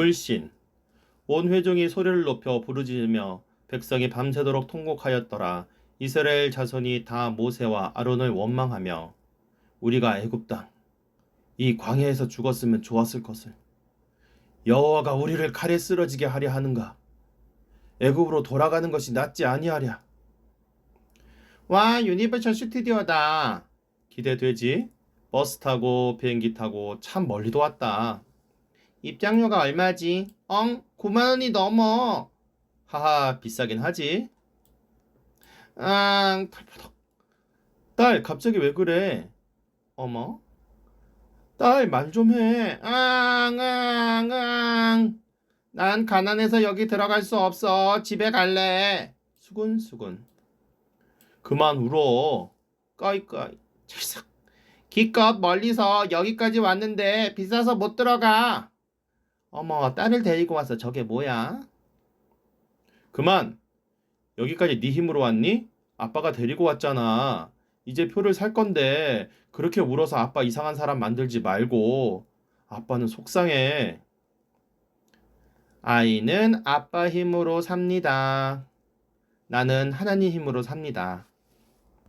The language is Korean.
불신. 온 회중이 소리를 높여 부르짖으며 백성이 밤새도록 통곡하였더라. 이스라엘 자손이 다 모세와 아론을 원망하며 우리가 애굽 땅이 광야에서 죽었으면 좋았을 것을 여호와가 우리를 칼에 쓰러지게 하려 하는가? 애굽으로 돌아가는 것이 낫지 아니하랴. 와 유니버셜 스튜디오다. 기대되지? 버스 타고 비행기 타고 참 멀리도 왔다. 입장료가 얼마지? 엉 9만 원이 넘어. 하하 비싸긴 하지. 아 탈바닥. 딸 갑자기 왜 그래? 어머. 딸 말 좀 해. 앙 앙 앙. 난 가난해서 여기 들어갈 수 없어. 집에 갈래. 수근수근. 그만 울어. 까이까이. 찰싹. 기껏 멀리서 여기까지 왔는데 비싸서 못 들어가. 어머, 딸을 데리고 와서 저게 뭐야? 그만. 여기까지 네 힘으로 왔니? 아빠가 데리고 왔잖아. 이제 표를 살 건데 그렇게 울어서 아빠 이상한 사람 만들지 말고 아빠는 속상해. 아이는 아빠 힘으로 삽니다. 나는 하나님 힘으로 삽니다.